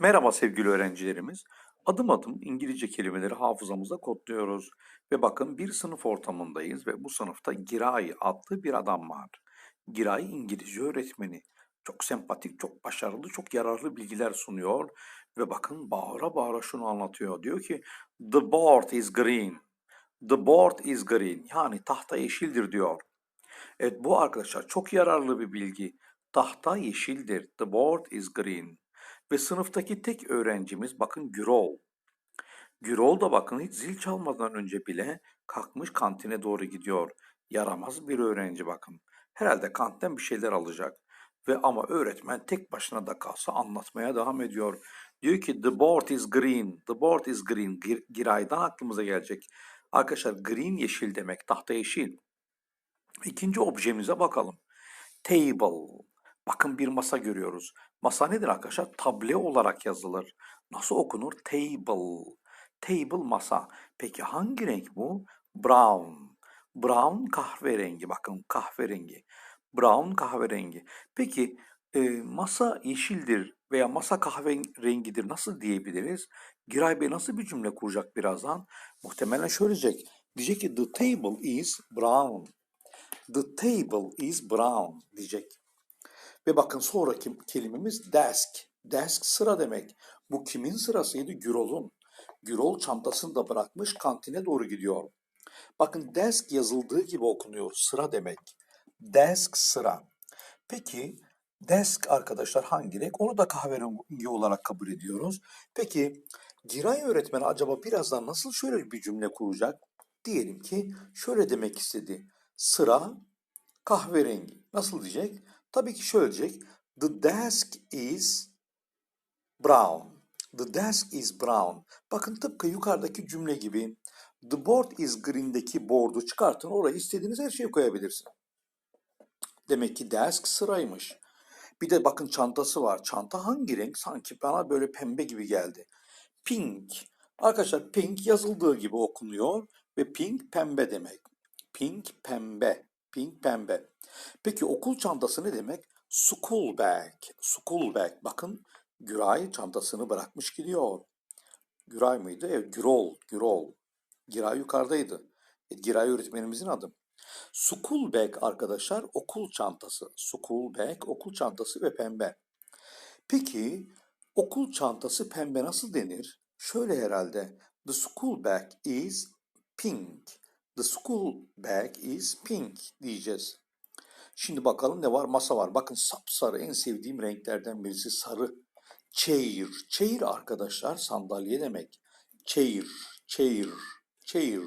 Merhaba sevgili öğrencilerimiz. Adım adım İngilizce kelimeleri hafızamıza kodluyoruz. Ve bakın bir sınıf ortamındayız ve bu sınıfta Giray adlı bir adam var. Giray İngilizce öğretmeni. Çok sempatik, çok başarılı, çok yararlı bilgiler sunuyor. Ve bakın bağıra bağıra şunu anlatıyor. Diyor ki, The board is green. The board is green. Yani tahta yeşildir diyor. Evet bu arkadaşlar çok yararlı bir bilgi. Tahta yeşildir. The board is green. Ve sınıftaki tek öğrencimiz bakın Gürol. Gürol da bakın hiç zil çalmadan önce bile kalkmış kantine doğru gidiyor. Yaramaz bir öğrenci bakın. Herhalde kantten bir şeyler alacak. Ve ama öğretmen tek başına da kalsa anlatmaya devam ediyor. Diyor ki the board is green, the board is green. Gir, giraydan aklımıza gelecek. Arkadaşlar green yeşil demek, tahta yeşil. İkinci objemize bakalım. Table. Bakın bir masa görüyoruz. Masa nedir arkadaşlar? Table olarak yazılır. Nasıl okunur? Table. Table masa. Peki hangi renk bu? Brown. Brown kahverengi. Bakın kahverengi. Brown kahverengi. Peki e, masa yeşildir veya masa kahverengidir nasıl diyebiliriz? Giray Bey nasıl bir cümle kuracak birazdan? Muhtemelen şöyle diyecek. Diyecek ki the table is brown. The table is brown diyecek. Ve bakın sonraki kelimemiz desk. Desk sıra demek. Bu kimin sırasıydı? Gürol'un. Gürol çantasını da bırakmış kantine doğru gidiyor. Bakın desk yazıldığı gibi okunuyor. Sıra demek. Desk sıra. Peki desk arkadaşlar hangi renk? Onu da kahverengi olarak kabul ediyoruz. Peki Giray öğretmeni acaba birazdan nasıl şöyle bir cümle kuracak? Diyelim ki şöyle demek istedi. Sıra kahverengi. Nasıl diyecek? Tabii ki şöyle diyecek. The desk is brown. The desk is brown. Bakın tıpkı yukarıdaki cümle gibi the board is green'deki board'u çıkartın. Oraya istediğiniz her şeyi koyabilirsin. Demek ki desk sıraymış. Bir de bakın çantası var. Çanta hangi renk? Sanki bana böyle pembe gibi geldi. Pink. Arkadaşlar pink yazıldığı gibi okunuyor ve pink pembe demek. Pink pembe. Pink pembe. Peki okul çantası ne demek? School bag. School bag. Bakın Güray çantasını bırakmış gidiyor. Güray mıydı? Evet, Gürol. Gürol. Giray yukarıdaydı. E, Giray öğretmenimizin adı. School bag arkadaşlar okul çantası. School bag okul çantası ve pembe. Peki okul çantası pembe nasıl denir? Şöyle herhalde. The school bag is pink. The school bag is pink diyeceğiz. Şimdi bakalım ne var? Masa var. Bakın sapsarı en sevdiğim renklerden birisi sarı. Chair. Chair arkadaşlar sandalye demek. Chair, chair, chair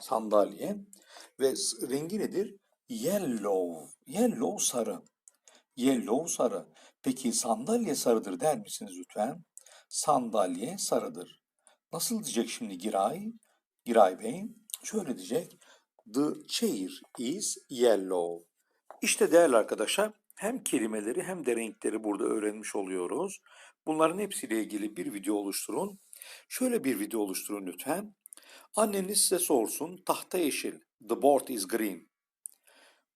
sandalye. Ve rengi nedir? Yellow. Yellow sarı. Yellow sarı. Peki sandalye sarıdır der misiniz lütfen? Sandalye sarıdır. Nasıl diyecek şimdi Giray? Giray Bey şöyle diyecek. The chair is yellow. İşte değerli arkadaşlar hem kelimeleri hem de renkleri burada öğrenmiş oluyoruz. Bunların hepsiyle ilgili bir video oluşturun. Şöyle bir video oluşturun lütfen. Anneniz size sorsun tahta yeşil. The board is green.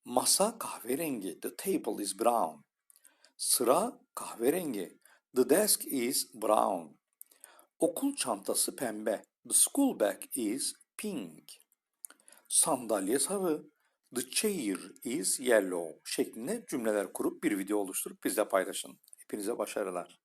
Masa kahverengi. The table is brown. Sıra kahverengi. The desk is brown. Okul çantası pembe. The school bag is pink. Sandalye sarı. The chair is yellow şeklinde cümleler kurup bir video oluşturup bizle paylaşın. Hepinize başarılar.